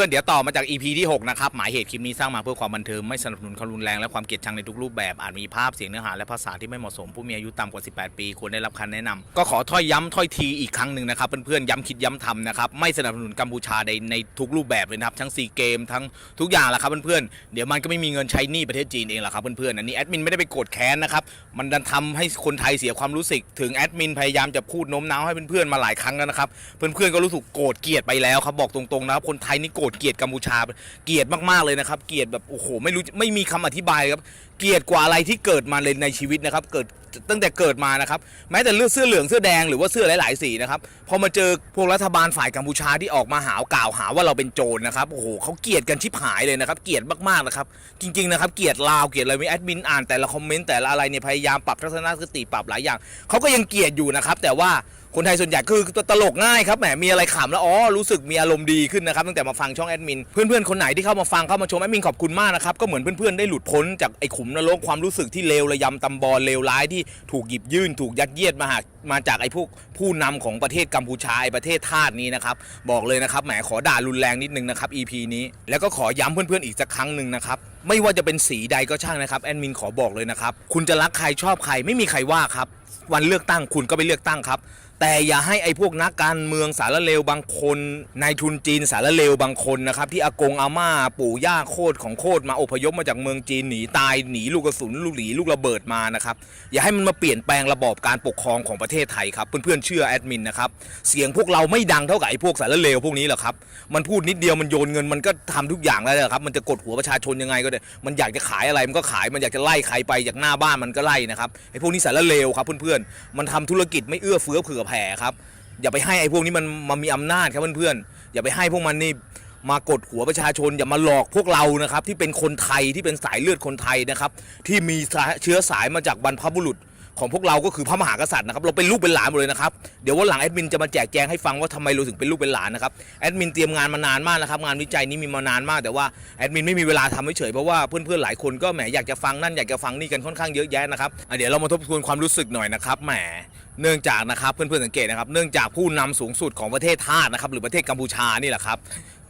พื่อนเดี๋ยวต่อมาจาก EP ที่ 6 นะครับ หมายเหตุคลิปนี้สร้างมาเพื่อความบันเทิงไม่สนับสนุนความรุนแรงและความเกลียดชังในทุกรูปแบบ อาจมีภาพเสียงเนื้อหาและภาษาที่ไม่เหมาะสม ผู้มีอายุต่ำกว่า 18 ปี ควรได้รับคำแนะนำก็ขอถ้อยย้ำถ้อยทีอีกครั้งหนึ่งนะครับ เพื่อนๆย้ำคิดย้ำทำนะครับ ไม่สนับสนุนกัมพูชาในในทุกรูปแบบเลยนะครับ ทั้งซีเกมทั้งทุกอย่างแหละครับเพื่อนๆเดี๋ยวมันก็ไม่มีเงินใช้หนี้ประเทศจีนเองแหละครับเพื่อนๆอันนี้แอดมินไม่ได้ไปโกรธแค้นนะครับมันดันทำให้คนไทยเสียความรู้สึก ถึงแอดมินพยายามจะพูดโน้มน้าวให้เพื่อนๆมาหลายครั้งแล้วนะครับเพื่อนๆก็รู้สึกโกรธเกลียดไปแล้วครับบอกตรงๆนะครับคนไทยนี่โกรธเกลียดกัมพูชา เกลียดมากๆเลยนะครับ เกลียดแบบโอ้โหไม่รู้ไม่มีคำอธิบายครับ เกลียดกว่าอะไรที่เกิดมาเลยในชีวิตนะครับ เกิดตั้งแต่เกิดมานะครับแม้แต่เลือกเสื้อเหลืองเสื้อแดงหรือว่าเสื้อหลาย ๆ สีนะครับพอมาเจอพวกรัฐบาลฝ่ายกัมพูชาที่ออกมาหาวกล่าวหาว่าเราเป็นโจรนะครับโอ้โหเขาเกลียดกันชิบหายเลยนะครับเกลียดมากๆนะครับจริง ๆ นะครับเกลียดลาวเกลียดอะไรม่แอดมินอ่านแต่ละคอมเมนต์แต่ละอะไรเนี่ยพยายามปรับทัศนคติปรับหลายอย่างเขาก็ยังเกลียดอยู่นะครับแต่ว่า คนไทยส่วนใหญ่คือตลกง่ายครับแหมมีอะไรขำแล้วอ๋อรู้สึกมีอารมณ์ดีขึ้นนะครับตั้งแต่มาฟังช่องแอดมินเพื่อนๆคนไหนที่เข้ามาฟังเข้ามาชมแอดมินขอบคุณมากนะครับก็เหมือนเพื่อนๆได้หลุดพ้นจากไอ้ขุมนรกความรู้สึกที่เลวระยำตำบอลเลวร้ายที่ถูกหยิบยื่น ถูกยัดเยียดมาหามาจากไอ้พวกผู้นำของประเทศกัมพูชาไอ้ประเทศทาสนี้นะครับบอกเลยนะครับแหมขอด่ารุนแรงนิดนึงนะครับ EP นี้แล้วก็ขอย้ำเพื่อนๆอีกสักครั้งหนึ่งนะครับไม่ว่าจะเป็นสีใดก็ช่างนะครับแอดมินขอบอกเลยนะครับคุณจะรักใครชอบใครไม่มีใครว่าครับวันเลือกตั้งคุณก็ไปเลือกตั้งครับ แต่อย่าให้ไอ้พวกนักการเมืองสารเลวบางคนนายทุนจีนสารเลวบางคนนะครับที่อากงอาม่าปู่ย่าโคตรของโคตรมาอพยพมาจากเมืองจีนหนีตายหนีลูกกระสุนลูกหลีลูกระเบิดมานะครับอย่าให้มันมาเปลี่ยนแปลงระบอบการปกครองของประเทศไทยครับเพื่อนๆเชื่อแอดมินนะครับเสียงพวกเราไม่ดังเท่ากับไอ้พวกสารเลวพวกนี้หรอกครับมันพูดนิดเดียวมันโยนเงินมันก็ทำทุกอย่างแล้วนะครับมันจะกดหัวประชาชนยังไงก็ได้มันอยากจะขายอะไรมันก็ขายมันอยากจะไล่ใครไปจากหน้าบ้านมันก็ไล่นะครับไอ้พวกนี้สารเลวครับเพื่อนๆมันทำธุรกิจไม่เอื้อเฟื้อเผื่อแผ่ครับ อย่าไปให้ไอ้พวกนี้มันมามีอำนาจครับเพื่อนๆอย่าไปให้พวกมันนี่มากดหัวประชาชนอย่ามาหลอกพวกเรานะครับ ที่เป็นคนไทยที่เป็นสายเลือดคนไทยนะครับ ที่มีเชื้อสายมาจากบรรพบุรุษของพวกเราก็คือพระมหากษัตริย์นะครับเราเป็นลูกเป็นหลานหมดเลยนะครับเดี๋ยววันหลังแอดมินจะมาแจกแจงให้ฟังว่าทำไมเราถึงเป็นลูกเป็นหลานนะครับแอดมินเตรียมงานมานานมากนะครับงานวิจัยนี้มีมานานมากแต่ว่าแอดมินไม่มีเวลาทำเฉยเพราะว่าเพื่อนๆหลายคนก็แหมอยากจะฟังนั่นอยากจะฟังนี่กันค่อนข้างเยอะแยะนะครับเดี๋ยวเรามาทบทวนความรู้สึกหน่อยนะครับแหม เนื่องจากนะครับเพื่อนๆสังเกตนะครับเนื่องจากผู้นำสูงสุดของประเทศทาสนะครับหรือประเทศกัมพูชานี่แหละครับ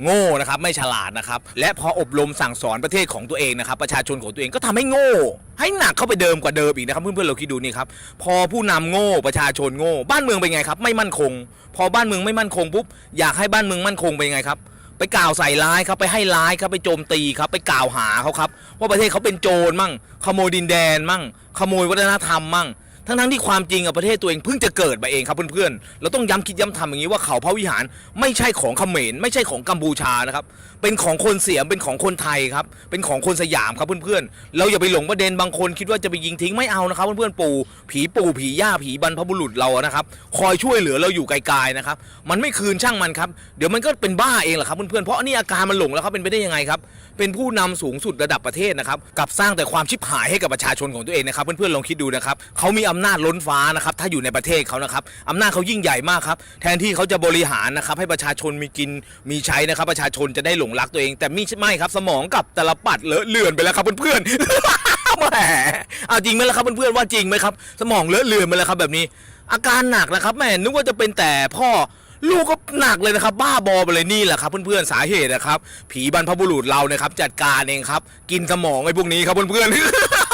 โง่นะครับไม่ฉลาดนะครับและพออบรมสั่งสอนประเทศของตัวเองนะครับประชาชนของตัวเองก็ทำให้โง่ ให้หนักเข้าไปเดิมกว่าเดิมอีกนะครับเพื่อนๆเราคิดดูนี่ครับพอผู้นำโง่ประชาชนโง่ บ้านเมืองเป็นไงครับไม่มั่นคง พอบ้านเมืองไม่มั่นคงปุ๊บอยากให้บ้านเมืองมั่นคงเป็นไงครับไปกล่าวใส่ร้ายครับไปให้ร้ายครับไปโจมตีครับไปกล่าวหาเขาครับว่าประเทศเขาเป็นโจรมั่ง ขโมยดินแดนมั่ง ขโมยวัฒนธรรมมั่ง ทั้งทั้งๆที่ความจริงอะประเทศตัวเองเพิ่งจะเกิดมาเองครับเพื่อนๆ เราต้องย้ำคิดย้ำทำอย่างนี้ว่าเขาพระวิหารไม่ใช่ของเขมรไม่ใช่ของกัมพูชานะครับ เป็นของคนเสียมเป็นของคนไทยครับ เป็นของคนสยามครับเพื่อนๆ เราอย่าไปหลงประเด็นบางคนคิดว่าจะไปยิงทิ้งไม่เอานะครับเพื่อนๆ ปู่ผีปู่ผีย่าผีบรรพบุรุษเราอะนะครับ คอยช่วยเหลือเราอยู่ไกลๆนะครับ มันไม่คืนช่างมันครับ เดี๋ยวมันก็เป็นบ้าเองแหละครับเพื่อนๆ เพราะอันนี่อาการมันหลงแล้วครับเป็นไปได้ยังไงครับ เป็นผู้นำสูงสุดระดับประเทศนะครับกลับสร้างแต่ความชิบหายให้กับประชาชนของตัวเองนะครับเพื่อนๆลองคิดดูนะครับเขามีอำำนาจล้นฟ้านะครับถ้าอยู่ในประเทศเขานะครับอำนาจเขายิ่งใหญ่มากครับแทนที่เขาจะบริหารนะครับให้ประชาชนมีกินมีใช้นะครับ ประชาชนจะได้หลงรักตัวเอง แต่มิไม่ครับสมองกับตลปัดเลอะเลือนไปแล้วครับเพื่อนๆแหมเอาจริงไหมล่ะครับเพื่อนๆว่าจริงไหมครับ สมองเลอะเลือนไปแล้วครับแบบนี้ อาการหนักนะครับแม่นึกว่าจะเป็นแต่พ่อลูกก็หนักเลยนะครับ บ้าบอไปเลยนี่แหละครับเพื่อนๆสาเหตุนะครับ ผีบรรพบุรุษเรานะครับ จัดการเองครับ กินสมองไอ้พวกนี้ครับเพื่อนๆ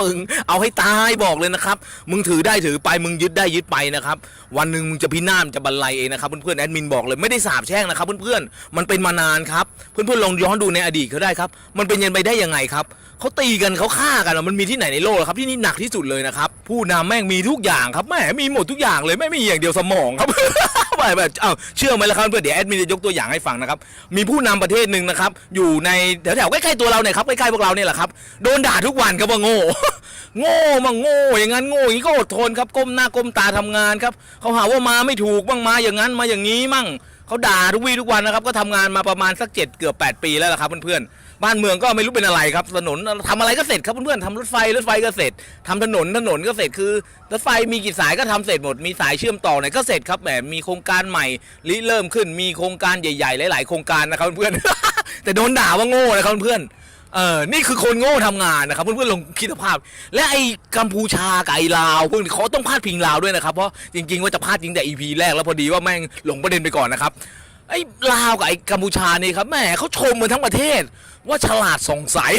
มึง เอาให้ตายบอกเลยนะครับ มึงถือได้ถือไปมึงยึดได้ยึดไปนะครับ วันหนึ่งมึงจะพินาศจะบรรลัยเองนะครับเพื่อนๆแอดมินบอกเลยไม่ได้สาบแช่งนะครับเพื่อนๆมันเป็นมานานครับ เพื่อนๆลองย้อนดูในอดีตเขาได้ครับ มันเป็นยังไปได้ยังไงครับเขาตีกันเขาฆ่ากันอมันมีที่ไหนในโลกหรอครับที่นี่หนักที่สุดเลยนะครับผู้นำแม่งมีทุกอย่างครับแม่มีหมดทุกอย่างเลยไม่มีอย่างเดียวสมองครับแบบแบบเอ้าเชื่อไหมล่ะครับเพื่อนเดี๋ยวแอดมินจะยกตัวอย่างให้ฟังนะครับ มีผู้นำประเทศหนึ่งนะครับ อยู่ในแถวๆใกล้ๆตัวเราเนี่ยครับใกล้ๆพวกเราเนี่ยแหละครับ โดนด่าทุกวันครับว่าโง่ โง่มั่งโง่ อย่างนั้นโง่อย่างนี้ก็อดทนครับ ก้มหน้าก้มตาทำงานครับ เขาหาว่ามาไม่ถูกบ้างมาอย่างนั้นมาอย่างนี้มั่ง เขาด่าทุกวี่ทุกวันนะครับ ก็ทำงานมาประมาณสักเจ็ดเกือบแปดปีแล้วล่ะครับเพื่อนๆ บ้านเมืองก็ไม่รู้เป็นอะไรครับ ถนนทำอะไรก็เสร็จครับเพื่อนๆทำรถไฟรถไฟก็เสร็จทำถนนถนนก็เสร็จคือรถไฟมีกี่สายก็ทำเสร็จหมดมีสายเชื่อมต่อไหนก็เสร็จครับแหมมีโครงการใหม่ริเริ่มขึ้นมีโครงการใหญ่ๆหลายๆโครงการนะครับเพื่อนๆแต่โดนด่าว่าโง่นะครับเพื่อนเออนี่คือคนโง่ทำงานนะครับเพื่อนๆลองคิดภาพ และไอ้กัมพูชากับไอ้ลาวเพวกนี้เขาต้องพาดพิงลาวด้วยนะครับเพราะจริงๆว่าจะพาดพิงแต่ EP แรกแล้วพอดีว่าแม่งหลงประเด็นไปก่อนนะครับ ไอ้ลาวกับไอ้กัมพูชานี่ครับแหมเขาชมมันทั้งประเทศ ว่าฉลาดสงสัย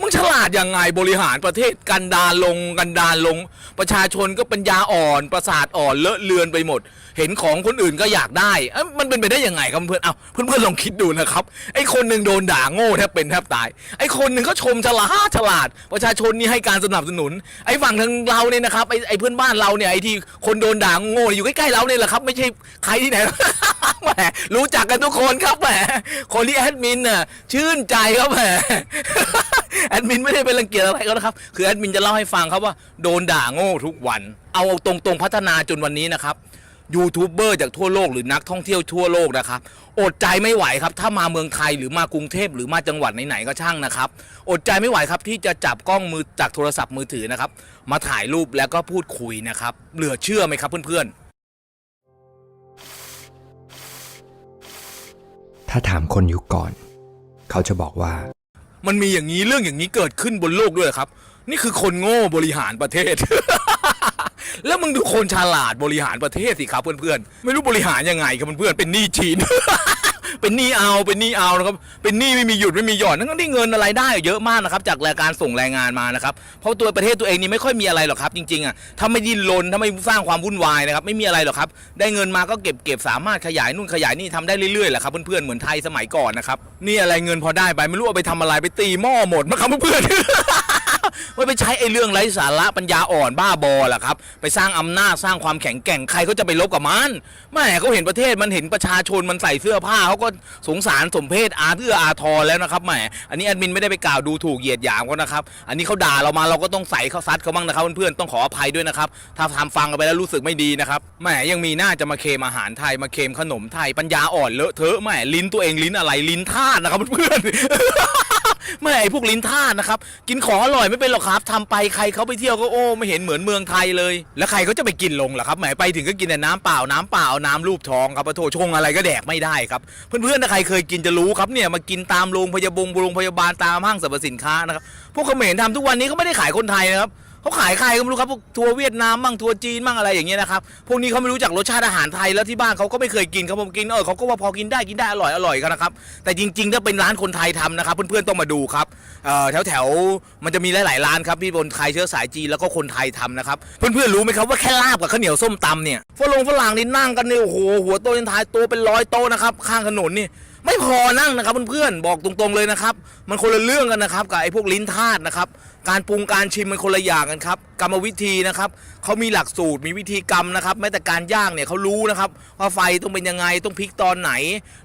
มึงฉลาดยังไงบริหารประเทศกันดารลงกันดารลง ประชาชนก็ปัญญาอ่อนประสาทอ่อนเลอะเลือนไปหมด เห็นของคนอื่นก็อยากได้เอ้ยมันเป็นไปได้ยังไงครับเพื่อนเอาเพื่อนๆลองคิดดูนะครับไอ้คนหนึ่งโดนด่าโง่แทบเป็นแทบตาย ไอ้คนหนึ่งก็ชมฉลาดฉลาด ประชาชนนี่ให้การสนับสนุน ไอ้ฝั่งทางเราเนี่ยนะครับไอ้ไอ้เพื่อนบ้านเราเนี่ยไอ้ที่คนโดนด่าโง่อยู่ใกล้ๆเราเนี่ยแหละครับ ไม่ใช่ใครที่ไหน แหมรู้จักกันทุกคนครับแหมคนที่แอดมินน่ะชื่นใจครับแหม ดมินไม่ได้เป็นรังเกียจอะไรเขานะครับ คือแอดมินจะเล่าให้ฟังครับว่าโดนด่าโง่ทุกวัน เอาตรงๆพัฒนาจนวันนี้นะครับยูทูบเบอร์จากทั่วโลกหรือนักท่องเที่ยวทั่วโลกนะครับ อดใจไม่ไหวครับ ถ้ามาเมืองไทยหรือมากรุงเทพหรือมาจังหวัดไหนๆก็ช่างนะครับ อดใจไม่ไหวครับ ที่จะจับกล้องมือจากโทรศัพท์มือถือนะครับ มาถ่ายรูปแล้วก็พูดคุยนะครับ เหลือเชื่อไหมครับเพื่อนๆ ถ้าถามคนยุคก่อน เขาจะบอกว่า มันมีอย่างนี้เรื่องอย่างนี้เกิดขึ้นบนโลกด้วยครับ นี่คือคนโง่บริหารประเทศ แล้วมึงดูคนฉลาดบริหารประเทศสิครับเพื่อนๆไม่รู้บริหารยังไงครับเพื่อนๆเป็นหนี้จีน เป็นหนี้เอาเป็นหนี้เอานะครับเป็นหนี้ไม่มีหยุดไม่มีหย่อนทั้งที่เงินอะไรได้เยอะมากนะครับจากรายการส่งแรงงานมานะครับเพราะตัวประเทศตัวเองนี่ไม่ค่อยมีอะไรหรอกครับ จริงๆอะถ้าไม่ดิ้นรนถ้าไม่สร้างความวุ่นวายนะครับไม่มีอะไรหรอกครับได้เงินมาก็เก็บเก็บสามารถขยายนู่นขยายนี่ทำได้เรื่อยๆแหละครับเพื่อนๆเหมือนไทยสมัยก่อนนะครับนี่อะไรเงินพอได้ไปไม่รู้เอาไปทำอะไรไปตีหม้อหมดมั้งครับเพื่อนๆ ว่ไปใช้ไอ้เรื่องไร้สาระปัญญาอ่อนบ้าบอแหละครับ ไปสร้างอำนาจสร้างความแข็งแกร่งใครก็จะไปลบกับมันแม่เขาเห็นประเทศมันเห็นประชาชนมันใส่เสื้อผ้าเขาก็สงสารสมเพศอาเอื้ออาทรแล้วนะครับแหมอันนี้แอดมินไม่ได้ไปกล่าวดูถูกเหยียดหยามเขานะครับ อันนี้เขาด่าเรามาเราก็ต้องใส่เขาซัดเขาบ้างนะครับเพื่อนๆต้องขออภัยด้วยนะครับ ถ้าทำฟังกันไปแล้วรู้สึกไม่ดีนะครับแหมยังมีหน้าจะมาเคมอาหารไทยมาเคมขนมไทยปัญญาอ่อนเลอะเทอะแหมลิ้นตัวเองลิ้นอะไรลิ้นทาสนะครับเพื่อนๆ ไม่ไอ้พวกลิ้นท่านะครับ กินของอร่อยไม่เป็นหรอกครับทำไปใครเขาไปเที่ยวก็โอ้ไม่เห็นเหมือนเมืองไทยเลย แล้วใครเขาจะไปกินลงล่ะครับแหมไปถึงก็กินแต่น้ำเปล่าน้ำเปล่าน้ำรูปท้องครับปะโถชงอะไรก็แดกไม่ได้ครับ เพื่อนๆถ้าใครเคยกินจะรู้ครับเนี่ยมากินตามโรงพยาบาลโรงพยาบาลตามห้างสรรพสินค้านะครับพวกเขมรทำทุกวันนี้เขาไม่ได้ขายคนไทยนะครับ เขาขายใครก็ไม่รู้ครับพวกทัวร์เวียดนามมั่งทัวร์จีนมั่งอะไรอย่างเงี้ยนะครับพวกนี้เขาไม่รู้จักรสชาติอาหารไทยแล้วที่บ้านเขาก็ไม่เคยกินครับผมกินเออเขาก็ว่าพอกินได้กินได้อร่อยอร่อยกันนะครับแต่จริงๆถ้าเป็นร้านคนไทยทำนะครับเพื่อนๆต้องมาดูครับเอ่อแถวแถวๆมันจะมีหลายๆร้านครับที่คนไทยเชื้อสายจีนแล้วก็คนไทยทำนะครับเพื่อนๆรู้ไหมครับว่าแค่ลาบกับข้าวเหนียวส้มตำเนี่ยฝรั่งฝรั่งนี่นั่งกันเนี่ยโอ้โหหัวโตยันท้ายโตเป็นร้อยโตนะครับข้างถนนนี่ไม่พอนั่งนะครับเพื่อนๆบอกตรงๆเลยนะครับ มันคนละเรื่องกันนะครับกับไอ้พวกลิ้นทาสนะครับ การปรุงการชิมมันคนละอย่างกันครับกรรมวิธีนะครับเขามีหลักสูตรมีวิธีกรรมนะครับแม้แต่การย่างเนี่ยเขารู้นะครับว่าไฟต้องเป็นยังไงต้องพลิกตอนไหน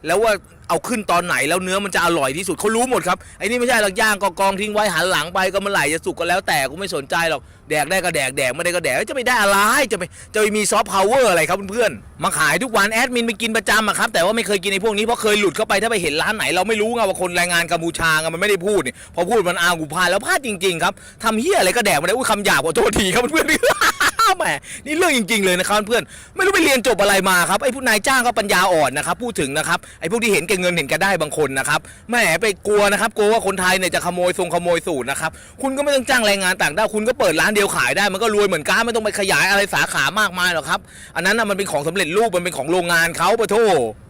แล้วว่าเอาขึ้นตอนไหนแล้วเนื้อมันจะอร่อยที่สุดเขารู้หมดครับไอ้นี่ไม่ใช่หรอกย่างกองทิ้งไว้หันหลังไปก็เมื่อไหร่จะสุกก็แล้วแต่กูไม่สนใจหรอกแดกได้ก็แดกแดกไม่ได้ก็แดกจะไปได้อะไรจะไปจะไปมีซอฟต์พาวเวอร์อะไรครับเพื่อนๆมาขายทุกวันแอดมินไปกินประจำอะครับแต่ว่าไม่เคยกินไอ้พวกนี้เพราะเคยหลุดเข้าไปถ้าไปเห็นร้านไหนเราไม่รู้ไงว่าคนแรงงานกัมพูชาไงมันไม่ได้พูดนี่พอพูดมันอากูพาแล้วพลาดจริง ๆ ครับทำเฮียอะไรก็แดกไม่ได้อุ้ยคำหยาบขอโทษทีครับเพื่อนๆ แหมนี่เรื่องจริง ๆ เลยนะครับเพื่อนไม่รู้ไปเรียนจบอะไรมาครับไอ้ผู้นายจ้างก็ปัญญาอ่อนนะครับพูดถึงนะครับไอ้พวกที่เห็นแก่เงินเห็นแก่ได้บางคนนะครับแหมไปกลัวนะครับกลัวว่าคนไทยเนี่ยจะขโมยทรงขโมยสูตรนะครับคุณก็ไม่ต้องจ้างแรงงานต่างด้าวคุณก็เปิดร้านเดียวขายได้มันก็รวยเหมือนกันไม่ต้องไปขยายอะไรสาขามากมายหรอกครับอันนั้นนะมันเป็นของสำเร็จรูปมันเป็นของโรงงานเขาปะโท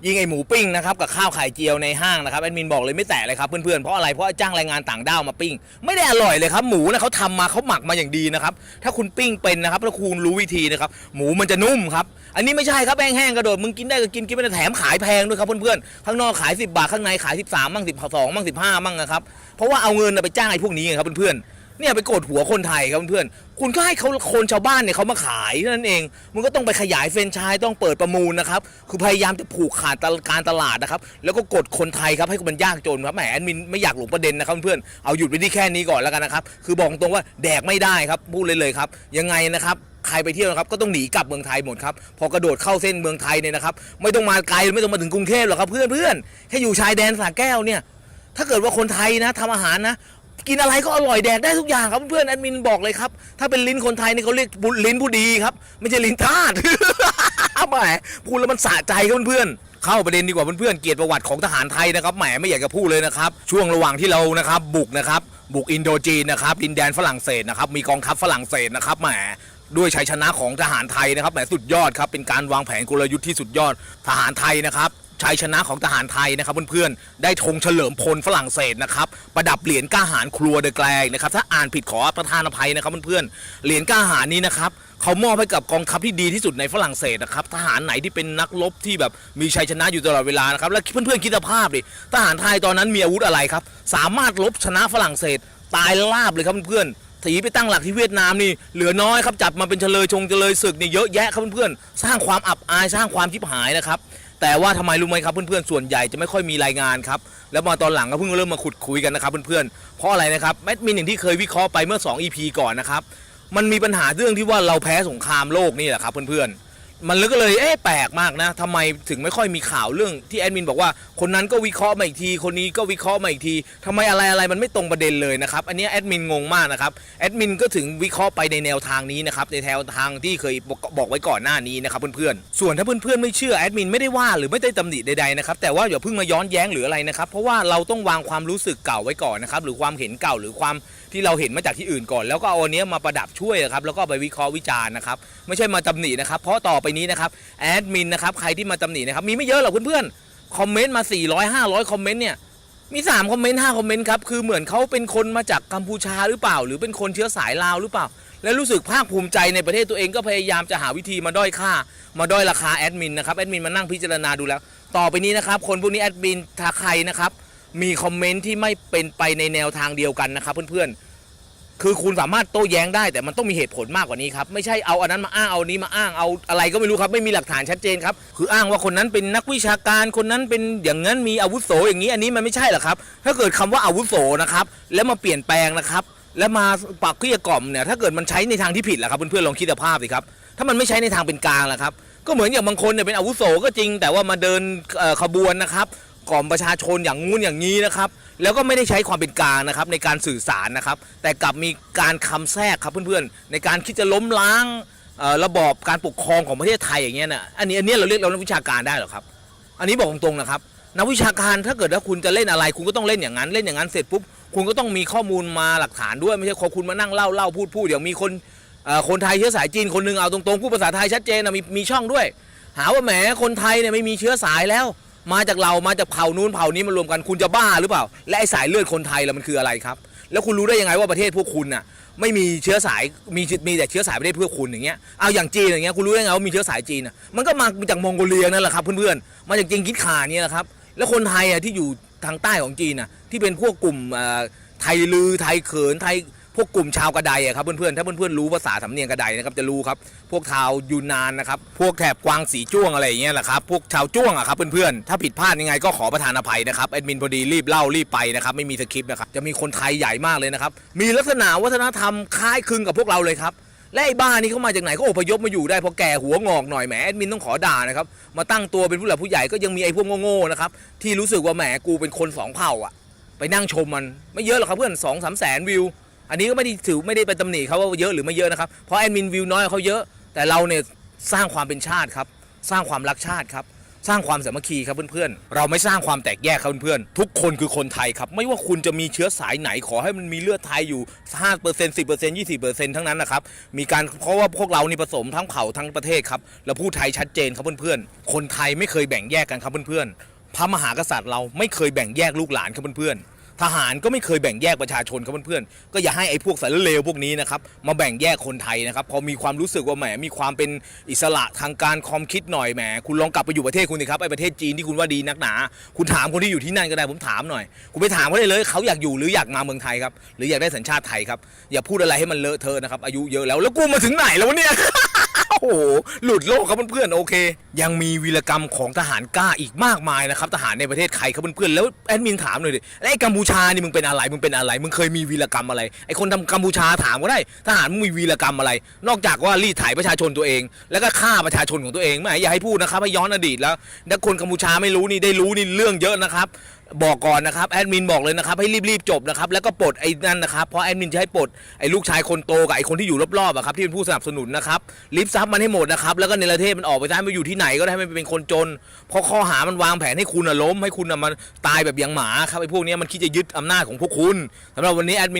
ยิงไอ้หมูปิ้งนะครับกับข้าวไข่เจียวในห้างนะครับแอดมินบอกเลยไม่แตะเลยครับเพื่อนๆเพราะอะไรเพราะจ้างแรงงานต่างด้าวมาปิ้ง ไม่ได้อร่อยเลยครับหมูนะเขาทำมาเขาหมักมาอย่างดีนะครับถ้าคุณปิ้งเป็นนะครับแล้วคุณรู้วิธีนะครับ หมูมันจะนุ่มครับ อันนี้ไม่ใช่ครับแห้งๆกระโดด มึงกินได้ก็กิน กินไม่ได้แถมขายแพงด้วยครับเพื่อนๆ ข้างนอกขาย 10 บาท ข้างในขาย 13 มั่ง12มั่ง15 มั่งนะครับ เพราะว่าเอาเงินไปจ้างไอ้พวกนี้ไงครับเพื่อนๆ เนี่ยไปกดหัวคนไทยครับเพื่อนคุณก็ให้เขาคนชาวบ้านเนี่ยเขามาขายนั้นเองมึงก็ต้องไปขยายเฟรนไชส์ต้องเปิดประมูลนะครับ คือพยายามจะผูกขาดการตลาดนะครับ แล้วก็กดคนไทยครับให้มันยากจนครับ แหมแอดมินไม่อยากหลงประเด็นนะครับเพื่อน เอาหยุดไว้ที่แค่นี้ก่อนแล้วกันนะครับ คือบอกตรงว่าแดกไม่ได้ครับ พูดเลยเลยครับ ยังไงนะครับใครไปเที่ยวนะครับก็ต้องหนีกลับเมืองไทยหมดครับพอกระโดดเข้าเส้นเมืองไทยเนี่ยนะครับไม่ต้องมาไกลไม่ต้องมาถึงกรุงเทพหรอกครับเพื่อนเพื่อนแค่อยู่ชายแดนสรแก้วเนี่ยถ้าเกิดว่าคนไทยนะทำอาหารนะ กินอะไรก็อร่อยแดกได้ทุกอย่างครับเพื่อนแอดมินบอกเลยครับ ถ้าเป็นลิ้นคนไทยนี่เขาเรียกลิ้นผู้ดีครับ ไม่ใช่ลิ้นทาสแหมพูดแล้วมันสะใจครับเพื่อนเข้าประเด็นดีกว่าเพื่อนๆ เกียรติประวัติของทหารไทยนะครับ แหมไม่อยากจะพูดเลยนะครับ ช่วงระหว่างที่เรานะครับบุกนะครับบุกอินโดจีนนะครับดินแดนฝรั่งเศสนะครับมีกองทัพฝรั่งเศสนะครับแหมด้วยชัยชนะของทหารไทยนะครับแหมสุดยอดครับเป็นการวางแผนกลยุทธ์ที่สุดยอดทหารไทยนะครับ ชัยชนะของทหารไทยนะครับเพื่อนๆได้ธงเฉลิมพลฝรั่งเศสนะครับประดับเหรียญก้าหารครัวเดอแกลงนะครับถ้าอ่านผิดขอประทานอภัยนะครับเพื่อนๆเหรียญก้าหารนี้นะครับเขามอบให้กับกองทัพที่ดีที่สุดในฝรั่งเศสนะครับทหารไหนที่เป็นนักรบที่แบบมีชัยชนะอยู่ตลอดเวลานะครับแล้วเพื่อนๆคิดสภาพดิทหารไทยตอนนั้นมีอาวุธอะไรครับสามารถลบชนะฝรั่งเศสตายราบเลยครับเพื่อนๆถีไปตั้งหลักที่เวียดนามนี่เหลือน้อยครับจับมาเป็นเฉลยชงเฉลยศึกนี่เยอะแยะครับเพื่อนๆสร้างความอับอายสร้างความชิบหายนะครับ แต่ว่าทำไมรู้ไหมครับเพื่อนๆส่วนใหญ่จะไม่ค่อยมีรายงานครับแล้วมาตอนหลังก็เพิ่งเริ่มมาขุดคุยกันนะครับเพื่อนๆเพราะอะไรนะครับแมดมินอย่างที่เคยวิเคราะห์ไปเมื่อ 2 EP ก่อนนะครับมันมีปัญหาเรื่องที่ว่าเราแพ้สงครามโลกนี่แหละครับเพื่อนๆ มันเลยก็เลยเอ๊ะแปลกมากนะทำไมถึงไม่ค่อยมีข่าวเรื่องที่แอดมินบอกว่าคนนั้นก็วิเคราะห์มาอีกที คนนี้ก็วิเคราะห์มาอีกทีทำไมอะไรอะไรมันไม่ตรงประเด็นเลยนะครับ อันนี้แอดมินงงมากนะครับแอดมินก็ถึงวิเคราะห์ไปในแนวทางนี้นะครับในแนวทางที่เคยบอกบอกไว้ก่อนหน้านี้นะครับเพื่อนๆส่วนถ้าเพื่อนๆไม่เชื่อแอดมินไม่ได้ว่าหรือไม่ได้ตำหนิใดๆนะครับแต่ว่าอย่าเพิ่งมาย้อนแย้งหรืออะไรนะครับเพราะว่าเราต้องวางความรู้สึกเก่าไว้ก่อนนะครับหรือความเห็นเก่าหรือความ ที่เราเห็นมาจากที่อื่นก่อน แล้วก็เอาอันเนี้ยมาประดับช่วยนะครับแล้วก็ไปวิเคราะห์วิจารณ์นะครับไม่ใช่มาตำหนินะครับเพราะต่อไปนี้นะครับแอดมินนะครับใครที่มาตำหนินะครับมีไม่เยอะหรอกเพื่อนๆคอมเมนต์มา 400 500คอมเมนต์เนี่ยมี3คอมเมนต์5คอมเมนต์ครับคือเหมือนเขาเป็นคนมาจากกัมพูชาหรือเปล่า หรือเป็นคนเชื้อสายลาวหรือเปล่า แล้วรู้สึกภาคภูมิใจในประเทศตัวเองก็พยายามจะหาวิธีมาด้อยค่า มาด้อยราคาแอดมินนะครับแอดมินมานั่งพิจารณาดูแล้ว ต่อไปนี้นะครับคนพวกนี้แอดมินถ้าใครนะครับ มีคอมเมนต์ที่ไม่เป็นไปในแนวทางเดียวกันนะครับเพื่อนๆ คือคุณสามารถโต้แย้งได้แต่มันต้องมีเหตุผลมากกว่านี้ครับ ไม่ใช่เอาอันนั้นมาอ้างเอานี้มาอ้างเอาอะไรก็ไม่รู้ครับ ไม่มีหลักฐานชัดเจนครับ คืออ้างว่าคนนั้นเป็นนักวิชาการคนนั้นเป็นอย่างนั้นมีอาวุโสอย่างนี้อันนี้มันไม่ใช่หรอกครับ ถ้าเกิดคำว่าอาวุโสนะครับแล้วมาเปลี่ยนแปลงนะครับแล้วมาปักเกลี้ยกล่อมเนี่ยถ้าเกิดมันใช้ในทางที่ผิดล่ะครับเพื่อนๆลองคิดสภาพสิครับถ้ามันไม่ใช้ในทางเป็นกลางล่ะครับก็เหมือนอย่างบางคนเนี่ยเป็นอาวุโสก็จริง แต่ว่ามาเดินขบวนนะครับ กล่อมประชาชนอย่างงู้นอย่างนี้นะครับ แล้วก็ไม่ได้ใช้ความเป็นกลางนะครับในการสื่อสารนะครับ แต่กลับมีการคำแทรกครับเพื่อนๆ ในการคิดจะล้มล้างระบอบการปกครองของประเทศไทยอย่างเงี้ยนะอันนี้อันนี้เราเรียกเรานักวิชาการได้หรอครับ อันนี้บอกตรงๆนะครับนักวิชาการถ้าเกิดว่าคุณจะเล่นอะไร คุณก็ต้องเล่นอย่างนั้นเล่นอย่างนั้นเสร็จปุ๊บคุณก็ต้องมีข้อมูลมาหลักฐานด้วยไม่ใช่ขอคุณมานั่งเล่าเล่าพูดพูดอย่างมีคนคนไทยเชื้อสายจีนคนหนึงเอาตรงๆพูดภาษาไทยชัดเจนนะมีมีช่องด้วย หาว่าแหมคนไทยเนี่ยไม่มีเชื้อสายแล้ว มาจากเรามาจากเผ่านู้นเผ่านี้มารวมกันคุณจะบ้าหรือเปล่า และไอสายเลือดคนไทยล้วมันคืออะไรครับ แล้วคุณรู้ได้ยังไงว่าประเทศพวกคุณน่ะไม่มีเชื้อสายมีมีแต่เชื้อสายประเทศเพื่อคุณอย่างเงี้ยเอาอย่างจีนอย่างเงี้ยคุณรู้ได้ไงว่ามีเชื้อสายจีนน่ะมันก็มาจากมองโกเลียนั่นแหละครับเพื่อนๆมาจากจิงกิสข่านเนี่ยแหละครับแล้วคนไทยอะที่อยู่ทางใต้ของจีนน่ะที่เป็นพวกกลุ่มอ่อไทยลือไทยเขินไทย พวกกลุ่มชาวกระไดอะครับเพื่อนๆถ้าเพื่อนๆรู้ภาษาสำเนียงกระไดนะครับจะรู้ครับพวกชาวยูนนานนะครับพวกแถบกวางสีจ้วงอะไรอย่างเงี้ยแหละครับพวกชาวจ้วงอะครับเพื่อนๆถ้าผิดพลาดยังไงก็ขอประทานอภัยนะครับแอดมินพอดีรีบเล่ารีบไปนะครับไม่มีสคริปต์นะครับจะมีคนไทยใหญ่มากเลยนะครับมีลักษณะวัฒนธรรมคล้ายคลึงกับพวกเราเลยครับและไอ้บ้านี่เขามาจากไหนก็อพยพมาอยู่ได้พอแก่หัวงอกหน่อยแหมแอดมินต้องขอด่านะครับมาตั้งตัวเป็นผู้หลักผู้ใหญ่ก็ยังมีไอ้พวกโง่ๆนะครับที่รู้สึกว่าแหมกูเป็นคนสองเผ่าอะไปนั่งชมมันไม่เยอะหรอกครับเพื่อนสองสามแสนวิว อันนี้ก็ไม่ได้ถือไม่ได้ไปตำหนิเขาว่าเยอะหรือไม่เยอะนะครับ เพราะแอดมินวิวน้อยเขาเยอะ แต่เราเนี่ยสร้างความเป็นชาติครับ สร้างความรักชาติครับ สร้างความสามัคคีครับเพื่อนๆ เราไม่สร้างความแตกแยกครับเพื่อนๆ ทุกคนคือคนไทยครับ ไม่ว่าคุณจะมีเชื้อสายไหนขอให้มันมีเลือดไทยอยู่ 5% 10% 20%ทั้งนั้นนะครับ มีการเพราะว่าพวกเรานี่ผสมทั้งเผ่าทั้งประเทศครับ เราพูดไทยชัดเจนครับเพื่อนๆ คนไทยไม่เคยแบ่งแยกกันครับเพื่อนๆ พระมหากษัตริย์เราไม่เคยแบ่งแยกลูกหลานครับเพื่อนๆ ทหารก็ไม่เคยแบ่งแยกประชาชนครับเพื่อนๆก็อย่าให้ไอ้พวกสารเลวพวกนี้นะครับมาแบ่งแยกคนไทยนะครับพอมีความรู้สึกว่าแหมมีความเป็นอิสระทางการความคิดหน่อยแหมคุณลองกลับไปอยู่ประเทศคุณสิครับไอ้ประเทศจีนที่คุณว่าดีนักหนา คุณถามคนที่อยู่ที่นั่นก็ได้ผมถามหน่อย คุณไปถามเขาได้เลยเขาอยากอยู่หรืออยากมาเมืองไทยครับหรืออยากได้สัญชาติไทยครับอย่าพูดอะไรให้มันเลอะเทอะนะครับอายุเยอะแล้วแล้วกูมาถึงไหนแล้วเนี่ย โอ้โห หลุดโลกครับเพื่อนๆโอเค ยังมีวีรกรรมของทหารกล้าอีกมากมายนะครับทหารในประเทศไทยครับเพื่อนๆแล้วแอดมินถามหน่อยดิแล้วไอ้กัมพูชานี่มึงเป็นอะไรมึงเป็นอะไรมึงเคยมีวีรกรรมอะไรไอ้คนทำกัมพูชาถามก็ได้ทหารมึงมีวีรกรรมอะไร นอกจากว่ารีดไถประชาชนตัวเอง แล้วก็ฆ่าประชาชนของตัวเองไม่อย่าให้พูดนะครับให้ย้อนอดีตแล้วถ้าคนกัมพูชาไม่รู้นี่ได้รู้นี่เรื่องเยอะนะครับ บอกก่อนนะครับแอดมินบอกเลยนะครับให้รีบๆจบนะครับแล้วก็ปลดไอ้นั่นนะครับเพราะแอดมินจะให้ปลดไอ้ลูกชายคนโตกับไอ้คนที่อยู่รอบๆอะครับที่เป็นผู้สนับสนุนนะครับรีบซับมันให้หมดนะครับแล้วก็ในประเทศมันออกไปได้ไม่อยู่ที่ไหนก็ได้ไม่เป็นคนจนเพราะข้อหามันวางแผนให้คุณอะล้มให้คุณอะมันตายแบบอย่างหมาครับไอ้พวกนี้มันคิดจะยึดอำนาจของพวกคุณสำหรับวันนี้แอดมิน